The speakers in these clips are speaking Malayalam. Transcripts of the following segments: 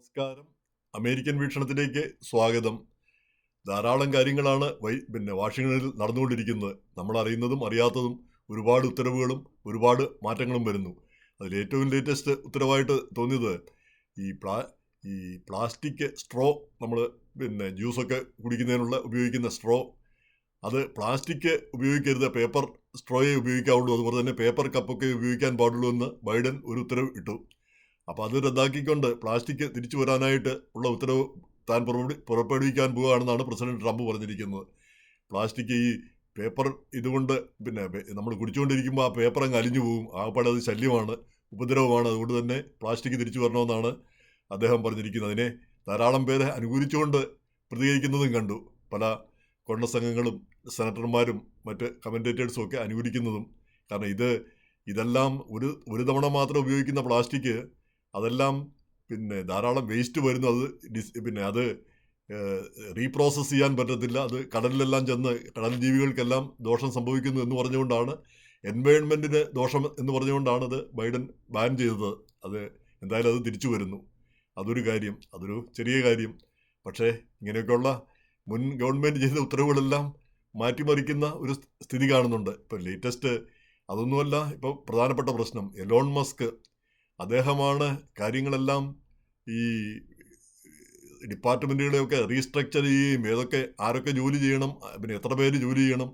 നമസ്കാരം. അമേരിക്കൻ വീക്ഷണത്തിലേക്ക് സ്വാഗതം. ധാരാളം കാര്യങ്ങളാണ് വൈ പിന്നെ വാഷിങ്ടണിൽ നടന്നുകൊണ്ടിരിക്കുന്നത്. നമ്മൾ അറിയുന്നതും അറിയാത്തതും ഒരുപാട് ഉത്തരവുകളും ഒരുപാട് മാറ്റങ്ങളും വരുന്നു. അതിൽ ഏറ്റവും ലേറ്റസ്റ്റ് ഉത്തരവായിട്ട് തോന്നിയത് ഈ പ്ലാ ഈ പ്ലാസ്റ്റിക് സ്ട്രോ നമ്മൾ പിന്നെ ജ്യൂസൊക്കെ കുടിക്കുന്നതിനുള്ള ഉപയോഗിക്കുന്ന സ്ട്രോ. അത് പ്ലാസ്റ്റിക് ഉപയോഗിക്കരുത് പേപ്പർ സ്ട്രോയെ ഉപയോഗിക്കാവുള്ളൂ. അതുപോലെ തന്നെ പേപ്പർ കപ്പൊക്കെ ഉപയോഗിക്കാൻ പാടുള്ളൂ എന്ന് ബൈഡൻ ഒരു ഉത്തരവ് ഇട്ടു. അപ്പോൾ അത് റദ്ദാക്കിക്കൊണ്ട് പ്ലാസ്റ്റിക് തിരിച്ചു വരാനായിട്ട് ഉള്ള ഉത്തരവ് താൻ പുറപ്പെടു പുറപ്പെടുവിക്കാൻ പോവുകയാണെന്നാണ് പ്രസിഡന്റ് ട്രംപ് പറഞ്ഞിരിക്കുന്നത്. പ്ലാസ്റ്റിക് ഈ പേപ്പർ ഇതുകൊണ്ട് പിന്നെ നമ്മൾ കുടിച്ചുകൊണ്ടിരിക്കുമ്പോൾ ആ പേപ്പർ അങ്ങ് അലിഞ്ഞു പോകും ആകപ്പാടെ അത് ശല്യമാണ് ഉപദ്രവമാണ്. അതുകൊണ്ട് തന്നെ പ്ലാസ്റ്റിക് തിരിച്ചു വരണമെന്നാണ് അദ്ദേഹം പറഞ്ഞിരിക്കുന്നത്. അതിനെ ധാരാളം പേരെ അനുകൂലിച്ചുകൊണ്ട് പ്രതികരിക്കുന്നതും കണ്ടു. പല കോൺഗ്രസ് അംഗങ്ങളും സെനറ്റർമാരും മറ്റ് കമന്റേറ്റേഴ്സും ഒക്കെ അനുകൂലിക്കുന്നതും. കാരണം ഇത് ഇതെല്ലാം ഒരു ഒരു തവണ മാത്രം ഉപയോഗിക്കുന്ന പ്ലാസ്റ്റിക് അതെല്ലാം പിന്നെ ധാരാളം വേസ്റ്റ് വരുന്നു. അത് ഡിസ് പിന്നെ അത് റീപ്രോസസ് ചെയ്യാൻ പറ്റത്തില്ല. അത് കടലിലെല്ലാം ചെന്ന് കടൽ ജീവികൾക്കെല്ലാം ദോഷം സംഭവിക്കുന്നു എന്ന് പറഞ്ഞുകൊണ്ടാണ് എൻവയോൺമെന്റിന് ദോഷം എന്ന് പറഞ്ഞുകൊണ്ടാണ് അത് ബൈഡൻ ബാൻ ചെയ്തത്. അത് എന്തായാലും അത് തിരിച്ചു വരുന്നു. അതൊരു കാര്യം. അതൊരു ചെറിയ കാര്യം. പക്ഷേ ഇങ്ങനെയൊക്കെയുള്ള മുൻ ഗവൺമെന്റ് ചെയ്ത ഉത്തരവുകളെല്ലാം മാറ്റിമറിക്കുന്ന ഒരു സ്ഥിതി കാണുന്നുണ്ട്. ഇപ്പോൾ ലേറ്റസ്റ്റ് അതൊന്നുമല്ല. ഇപ്പോൾ പ്രധാനപ്പെട്ട പ്രശ്നം. എലോൺ മസ്ക് അദ്ദേഹമാണ് കാര്യങ്ങളെല്ലാം ഈ ഡിപ്പാർട്ട്മെന്റുകളെയൊക്കെ റീസ്ട്രക്ചർ ചെയ്യുകയും ഏതൊക്കെ ആരൊക്കെ ജോലി ചെയ്യണം പിന്നെ എത്ര പേര് ജോലി ചെയ്യണം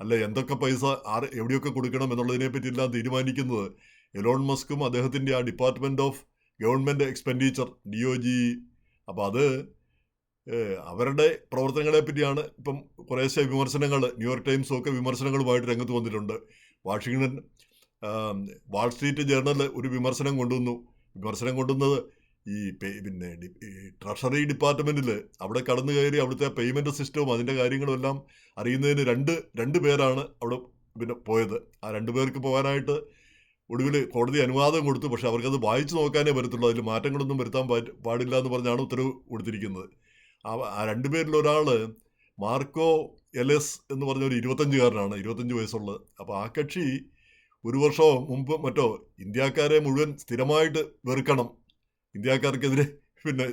അല്ല എന്തൊക്കെ പൈസ ആർ എവിടെയൊക്കെ കൊടുക്കണം എന്നുള്ളതിനെ പറ്റിയെല്ലാം തീരുമാനിക്കുന്നത് എലോൺ മസ്കും അദ്ദേഹത്തിന്റെ ആ department of government expenditure D O G അപ്പോൾ അത് അവരുടെ പ്രവർത്തനങ്ങളെ പറ്റിയാണ് ഇപ്പം കുറേശ്ശെ വിമർശനങ്ങൾ ന്യൂയോർക്ക് ടൈംസും ഒക്കെ വിമർശനങ്ങളുമായിട്ട് രംഗത്ത് വന്നിട്ടുണ്ട്. വാഷിങ്ടൺ വാൾ സ്ട്രീറ്റ് ജേർണൽ ഒരു വിമർശനം കൊണ്ടുവന്നു. വിമർശനം കൊണ്ടുവന്നത് ഈ പിന്നെ ട്രഷറി ഡിപ്പാർട്ട്മെന്റിൽ അവിടെ കടന്നു കയറി അവിടുത്തെ പേയ്മെന്റ് സിസ്റ്റവും അതിന്റെ കാര്യങ്ങളും എല്ലാം അറിയുന്നതിന് രണ്ട് രണ്ട് പേരാണ് അവിടെ പിന്നെ പോയത്. ആ രണ്ട് പേർക്ക് പോകാനായിട്ട് ഒടുവിൽ കോടതി അനുവാദം കൊടുത്തു. പക്ഷേ അവർക്കത് വായിച്ചു നോക്കാനേ പറ്റത്തുള്ളൂ. അതിൽ മാറ്റങ്ങളൊന്നും വരുത്താൻ പാടില്ല എന്ന് പറഞ്ഞാണ് ഉത്തരവ് കൊടുത്തിരിക്കുന്നത്. ആ രണ്ട് രണ്ടുപേരിൽ ഒരാൾ മാർക്കോ എൽ എസ് എന്ന് പറഞ്ഞ ഒരു ഇരുപത്തഞ്ചുകാരനാണ്. ഇരുപത്തഞ്ച് വയസ്സുള്ളത് അപ്പോൾ ആ കക്ഷി ഒരു വർഷമോ മുമ്പ് മറ്റോ ഇന്ത്യക്കാരെ മുഴുവൻ സ്ഥിരമായിട്ട് വെറുക്കണം. ഇന്ത്യക്കാർക്കെതിരെ പിന്നെ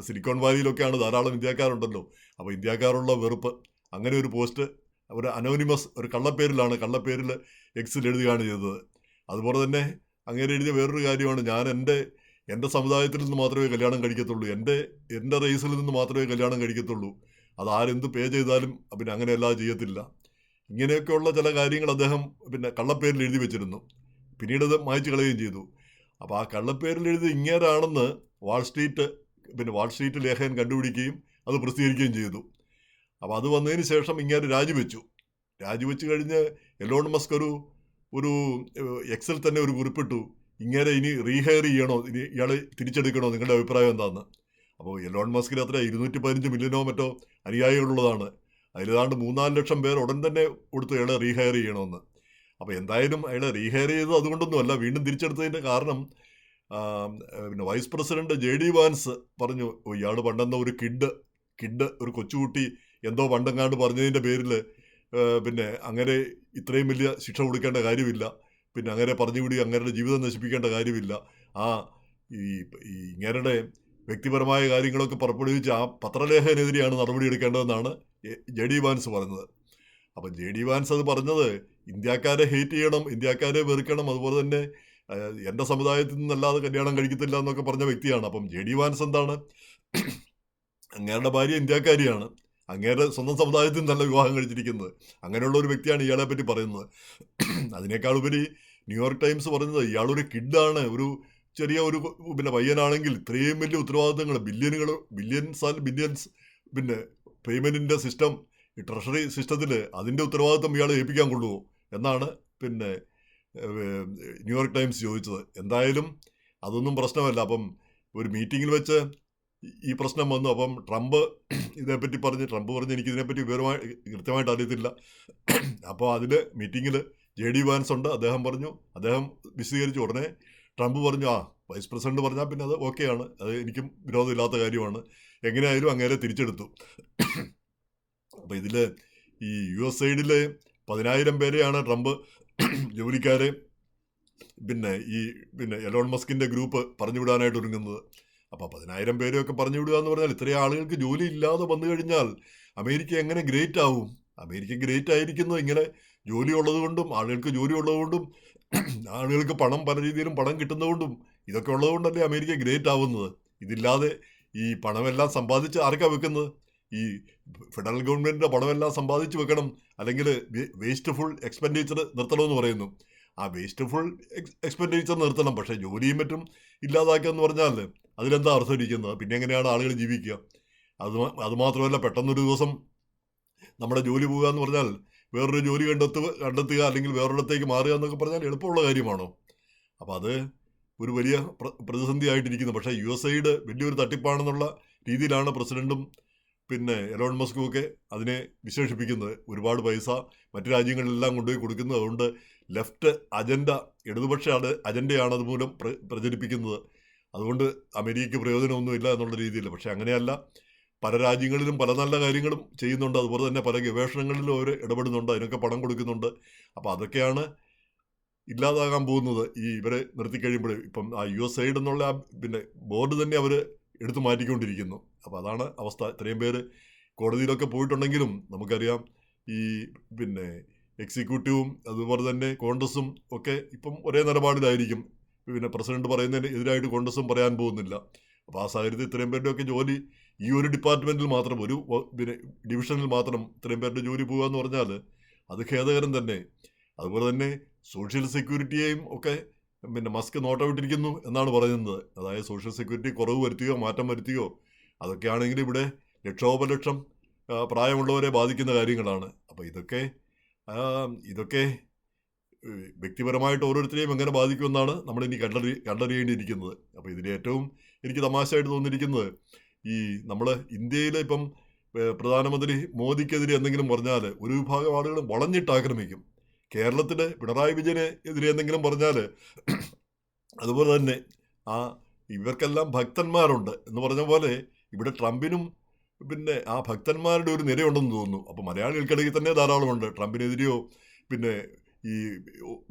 സിലിക്കോൺ വാലിയിലൊക്കെയാണ് ധാരാളം ഇന്ത്യക്കാരുണ്ടല്ലോ. അപ്പോൾ ഇന്ത്യക്കാരുള്ള വെറുപ്പ്. അങ്ങനെ ഒരു പോസ്റ്റ് ഒരു അനോണിമസ് ഒരു കള്ളപ്പേരിലാണ് കള്ളപ്പേരിൽ എക്സിൽ എഴുതുകയാണ് ചെയ്തത്. അതുപോലെ തന്നെ അങ്ങനെ എഴുതിയ വേറൊരു കാര്യമാണ്. ഞാൻ എന്റെ എന്റെ സമുദായത്തിൽ നിന്ന് മാത്രമേ കല്യാണം കഴിക്കത്തുള്ളൂ. എന്റെ എന്റെ റേസിൽ നിന്ന് മാത്രമേ കല്യാണം കഴിക്കത്തുള്ളൂ. അത് ആരെന്ത് പേ ചെയ്താലും പിന്നെ അങ്ങനെയല്ല ചെയ്യത്തില്ല. ഇങ്ങനെയൊക്കെയുള്ള ചില കാര്യങ്ങൾ അദ്ദേഹം പിന്നെ കള്ളപ്പേരിൽ എഴുതി വെച്ചിരുന്നു. പിന്നീട് അത് മായ്ച്ചു കളയുകയും ചെയ്തു. അപ്പോൾ ആ കള്ളപ്പേരിൽ എഴുതി ഇങ്ങേരാണെന്ന് വാൾസ്ട്രീറ്റ് പിന്നെ വാൾസ്ട്രീറ്റ് ലേഖകൻ കണ്ടുപിടിക്കുകയും അത് പ്രസിദ്ധീകരിക്കുകയും ചെയ്തു. അപ്പോൾ അത് വന്നതിന് ശേഷം ഇങ്ങേര് രാജിവെച്ചു. രാജിവെച്ച് കഴിഞ്ഞ് എലോൺ മസ്ക് ഒരു ഒരു എക്സൽ തന്നെ ഒരു കുറിപ്പിട്ടു. ഇങ്ങനെ ഇനി റീഹയർ ചെയ്യണോ? ഇനി ഇയാളെ തിരിച്ചെടുക്കണോ? നിങ്ങളുടെ അഭിപ്രായം എന്താണെന്ന് അപ്പോൾ എലോൺ മസ്കിന് അത്ര ഇരുന്നൂറ്റി പതിനഞ്ച് മില്യനോ മറ്റോ അനുയായികളുള്ളതാണ്. അതിലേതാണ്ട് മൂന്നാൽ ലക്ഷം പേർ ഉടൻ തന്നെ കൊടുത്ത് അയാളെ റീഹയർ ചെയ്യണമെന്ന്. അപ്പോൾ എന്തായാലും അയാളെ റീഹയർ ചെയ്തത് അതുകൊണ്ടൊന്നുമല്ല വീണ്ടും തിരിച്ചെടുത്തതിന്റെ കാരണം പിന്നെ vice president J D Vance പറഞ്ഞു ഇയാൾ പണ്ടെന്ന ഒരു കിഡ് കിഡ് ഒരു കൊച്ചുകുട്ടി എന്തോ പണ്ടെങ്ങാണ്ട് പറഞ്ഞതിന്റെ പേരിൽ പിന്നെ അങ്ങനെ ഇത്രയും വലിയ ശിക്ഷ കൊടുക്കേണ്ട കാര്യമില്ല. പിന്നെ അങ്ങനെ പറഞ്ഞുകൂടി അങ്ങനെ ജീവിതം നശിപ്പിക്കേണ്ട കാര്യമില്ല. ആ ഈ ഇങ്ങനെ വ്യക്തിപരമായ കാര്യങ്ങളൊക്കെ പുറപ്പെടുവിച്ച് ആ പത്രലേഖനെതിരെയാണ് നടപടിയെടുക്കേണ്ടതെന്നാണ് ജെ ഡി വാൻസ് പറഞ്ഞത്. അപ്പം ജെ ഡി വാൻസ് അത് പറഞ്ഞത് ഇന്ത്യക്കാരെ ഹേറ്റ് ചെയ്യണം ഇന്ത്യക്കാരെ വെറുക്കണം അതുപോലെ തന്നെ എന്റെ സമുദായത്തിൽ നിന്നല്ലാതെ കല്യാണം കഴിക്കത്തില്ല എന്നൊക്കെ പറഞ്ഞ വ്യക്തിയാണ്. അപ്പം ജെ ഡി വാൻസ് എന്താണ്? അങ്ങേരുടെ ഭാര്യ ഇന്ത്യക്കാരിയാണ്. അങ്ങേരുടെ സ്വന്തം സമുദായത്തിൽ നിന്നല്ല വിവാഹം കഴിച്ചിരിക്കുന്നത്. അങ്ങനെയുള്ള ഒരു വ്യക്തിയാണ് ഇയാളെ പറ്റി പറയുന്നത്. അതിനേക്കാൾ ഉപരി ന്യൂയോർക്ക് ടൈംസ് പറയുന്നത് ഇയാളൊരു കിഡാണ് ഒരു ചെറിയ ഒരു പിന്നെ പയ്യനാണെങ്കിൽ ഇത്രയും വലിയ ഉത്തരവാദിത്തങ്ങൾ ബില്യനുകൾ ബില്യൻസ് ബില്യൻസ് പിന്നെ പേയ്മെന്റിന്റെ സിസ്റ്റം ഈ ട്രഷറി സിസ്റ്റത്തിൽ അതിന്റെ ഉത്തരവാദിത്വം ഇയാൾ ഏൽപ്പിക്കാൻ കൊള്ളുമോ എന്നാണ് പിന്നെ ന്യൂയോർക്ക് ടൈംസ് ചോദിച്ചത്. എന്തായാലും അതൊന്നും പ്രശ്നമല്ല. അപ്പം ഒരു മീറ്റിങ്ങിൽ വെച്ച് ഈ പ്രശ്നം വന്നു. അപ്പം ട്രംപ് ഇതേപ്പറ്റി പറഞ്ഞ് ട്രംപ് പറഞ്ഞ് എനിക്ക് ഇതിനെപ്പറ്റി വിവരമായി കൃത്യമായിട്ട് അറിയത്തില്ല. അപ്പോൾ അതിൽ മീറ്റിങ്ങിൽ ജെ ഡി വാൻസ് ഉണ്ട് അദ്ദേഹം പറഞ്ഞു. അദ്ദേഹം വിശദീകരിച്ചു ഉടനെ ട്രംപ് പറഞ്ഞു ആ വൈസ് പ്രസിഡന്റ് പറഞ്ഞാൽ പിന്നെ അത് ഓക്കെയാണ് അത് എനിക്കും വിരോധമില്ലാത്ത കാര്യമാണ്. എങ്ങനെയായാലും അങ്ങനെ തിരിച്ചെടുത്തു. അപ്പോൾ ഇതിൽ ഈ യു എസ് സൈഡിലെ പതിനായിരം പേരെയാണ് ട്രംപ് ജോലിക്കാരെ പിന്നെ ഈ പിന്നെ എലോൺ മസ്കിന്റെ ഗ്രൂപ്പ് പറഞ്ഞു വിടാനായിട്ട് ഒരുങ്ങുന്നത് അപ്പോൾ പതിനായിരം പേരെയൊക്കെ പറഞ്ഞു വിടുക എന്ന് പറഞ്ഞാൽ ഇത്രയും ആളുകൾക്ക് ജോലി ഇല്ലാതെ വന്നു കഴിഞ്ഞാൽ അമേരിക്ക എങ്ങനെ ഗ്രേറ്റ് ആവും? അമേരിക്ക ഗ്രേറ്റ് ആയിരിക്കുന്നത് ഇങ്ങനെ ജോലി ഉള്ളതുകൊണ്ടും ആളുകൾക്ക് ജോലി ഉള്ളതുകൊണ്ടും ആളുകൾക്ക് പണം പല രീതിയിലും പണം കിട്ടുന്നതുകൊണ്ടും ഇതൊക്കെ ഉള്ളതുകൊണ്ടല്ലേ അമേരിക്ക ഗ്രേറ്റ് ആവുന്നത്? ഇതില്ലാതെ ഈ പണമെല്ലാം സമ്പാദിച്ച് ആർക്കാ വെക്കുന്നത്? ഈ ഫെഡറൽ ഗവൺമെന്റിന്റെ പണമെല്ലാം സമ്പാദിച്ച് വെക്കണം. അല്ലെങ്കിൽ വേസ്റ്റ്ഫുൾ എക്സ്പെൻഡിച്ചർ നിർത്തണമെന്ന് പറയുന്നു. ആ വേസ്റ്റ്ഫുൾ എക്സ്പെൻഡിച്ചർ നിർത്തണം. പക്ഷേ ജോലിയും മറ്റും ഇല്ലാതാക്കുക എന്ന് പറഞ്ഞാൽ അതിലെന്താ അർത്ഥം ഇരിക്കുന്നത്? പിന്നെ എങ്ങനെയാണ് ആളുകൾ ജീവിക്കുക? അത് അതുമാത്രമല്ല അത് മാത്രമല്ല പെട്ടെന്നൊരു ദിവസം നമ്മുടെ ജോലി പോകുക എന്ന് പറഞ്ഞാൽ വേറൊരു ജോലി കണ്ടെത്തുക കണ്ടെത്തുക അല്ലെങ്കിൽ വേറൊരിടത്തേക്ക് മാറുക എന്നൊക്കെ പറഞ്ഞാൽ എളുപ്പമുള്ള കാര്യമാണോ? അപ്പോൾ അത് ഒരു വലിയ പ്രതിസന്ധിയായിട്ടിരിക്കുന്നത് പക്ഷേ യു എസ് ഐയുടെ വലിയൊരു തട്ടിപ്പാണെന്നുള്ള രീതിയിലാണ് പ്രസിഡന്റും പിന്നെ എലോൺ മസ്കും ഒക്കെ അതിനെ വിശേഷിപ്പിക്കുന്നത്. ഒരുപാട് പൈസ മറ്റു രാജ്യങ്ങളിലെല്ലാം കൊണ്ടുപോയി കൊടുക്കുന്നത്. അതുകൊണ്ട് ലെഫ്റ്റ് അജണ്ട ഇടതുപക്ഷ അജണ്ടയാണ് അതുമൂലം പ്ര പ്രചരിപ്പിക്കുന്നത്. അതുകൊണ്ട് അമേരിക്കയ്ക്ക് പ്രയോജനമൊന്നുമില്ല എന്നുള്ള രീതിയിൽ. പക്ഷേ അങ്ങനെയല്ല. പല രാജ്യങ്ങളിലും പല നല്ല കാര്യങ്ങളും ചെയ്യുന്നുണ്ട്. അതുപോലെ തന്നെ പല ഗവേഷണങ്ങളിലും അവർ ഇടപെടുന്നുണ്ട്. അതിനൊക്കെ പണം കൊടുക്കുന്നുണ്ട്. അപ്പോൾ അതൊക്കെയാണ് ഇല്ലാതാകാൻ പോകുന്നത് ഈ ഇവരെ നിർത്തിക്കഴിയുമ്പോൾ ഇപ്പം ആ യു എസ് സൈഡ് എന്നുള്ള പിന്നെ ബോർഡ് തന്നെ അവർ എടുത്തു മാറ്റിക്കൊണ്ടിരിക്കുന്നു. അപ്പോൾ അതാണ് അവസ്ഥ. ഇത്രയും പേര് കോടതിയിലൊക്കെ പോയിട്ടുണ്ടെങ്കിലും നമുക്കറിയാം ഈ പിന്നെ എക്സിക്യൂട്ടീവും അതുപോലെ തന്നെ കോൺഗ്രസും ഒക്കെ ഇപ്പം ഒരേ നിലപാടിലായിരിക്കും. പിന്നെ പ്രസിഡന്റ് പറയുന്നതിന് എതിരായിട്ട് കോൺഗ്രസും പറയാൻ പോകുന്നില്ല. അപ്പോൾ ആ സാഹചര്യത്തിൽ ഇത്രയും പേരുടെയൊക്കെ ജോലി ഈ ഒരു ഡിപ്പാർട്ട്മെന്റിൽ മാത്രം ഒരു പിന്നെ ഡിവിഷനിൽ മാത്രം ഇത്രയും പേരുടെ ജോലി പോകുക എന്ന് പറഞ്ഞാൽ അത് ഖേദകരം തന്നെ. അതുപോലെ തന്നെ സോഷ്യൽ സെക്യൂരിറ്റിയെയും ഒക്കെ പിന്നെ മസ്ക് നോട്ടമിട്ടിരിക്കുന്നു എന്നാണ് പറയുന്നത്. അതായത് സോഷ്യൽ സെക്യൂരിറ്റി കുറവ് വരുത്തുകയോ മാറ്റം വരുത്തുകയോ അതൊക്കെയാണെങ്കിൽ ഇവിടെ ലക്ഷോപലക്ഷം പ്രായമുള്ളവരെ ബാധിക്കുന്ന കാര്യങ്ങളാണ്. അപ്പോൾ ഇതൊക്കെ ഇതൊക്കെ വ്യക്തിപരമായിട്ട് ഓരോരുത്തരെയും എങ്ങനെ ബാധിക്കുമെന്നാണ് നമ്മൾ കണ്ടറി കണ്ടറിയേണ്ടിയിരിക്കുന്നത്. അപ്പോൾ ഇതിൽ ഏറ്റവും എനിക്ക് തമാശയായിട്ട് തോന്നിയിരിക്കുന്നത് ഈ നമ്മൾ ഇന്ത്യയിൽ ഇപ്പം പ്രധാനമന്ത്രി മോദിക്കെതിരെ എന്തെങ്കിലും പറഞ്ഞാൽ ഒരു വിഭാഗം ആളുകൾ വളഞ്ഞിട്ട് ആക്രമിക്കും കേരളത്തിൽ പിണറായി വിജയന് എതിരെ എന്തെങ്കിലും പറഞ്ഞാൽ അതുപോലെ തന്നെ ആ ഇവർക്കെല്ലാം ഭക്തന്മാരുണ്ട് എന്ന് പറഞ്ഞ പോലെ ഇവിടെ ട്രംപിനും പിന്നെ ആ ഭക്തന്മാരുടെ ഒരു നിരയുണ്ടെന്ന് തോന്നുന്നു. അപ്പോൾ മലയാളികൾക്കിടയിൽ തന്നെ ധാരാളമുണ്ട്. ട്രംപിനെതിരെയോ പിന്നെ ഈ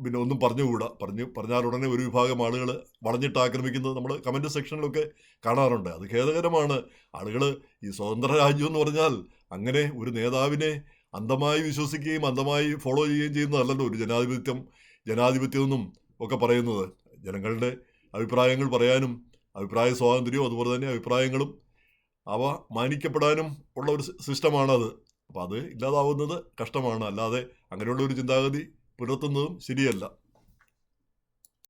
പിന്നെ ഒന്നും പറഞ്ഞുകൂടാ. പറഞ്ഞു പറഞ്ഞാൽ ഉടനെ ഒരു വിഭാഗം ആളുകൾ വളഞ്ഞിട്ട് ആക്രമിക്കുന്നത് നമ്മൾ കമന്റ് സെക്ഷനിലൊക്കെ കാണാറുണ്ട്. അത് ഖേദകരമാണ്. ആളുകൾ ഈ സ്വതന്ത്ര രാജ്യം എന്ന് പറഞ്ഞാൽ അങ്ങനെ ഒരു നേതാവിനെ അന്ധമായി വിശ്വസിക്കുകയും അന്ധമായി ഫോളോ ചെയ്യുകയും ചെയ്യുന്നതല്ലല്ലോ ഒരു ജനാധിപത്യം എന്നും ഒക്കെ പറയുന്നത്. ജനങ്ങളുടെ അഭിപ്രായങ്ങൾ പറയാനും അഭിപ്രായ സ്വാതന്ത്ര്യവും അതുപോലെ തന്നെ അഭിപ്രായങ്ങളും അവ മാനിക്കപ്പെടാനും ഉള്ള ഒരു സിസ്റ്റമാണത്. അപ്പോൾ അത് ഇല്ലാതാവുന്നത് കഷ്ടമാണ്. അല്ലാതെ അങ്ങനെയുള്ള ഒരു ചിന്താഗതി പുലർത്തുന്നതും ശരിയല്ല.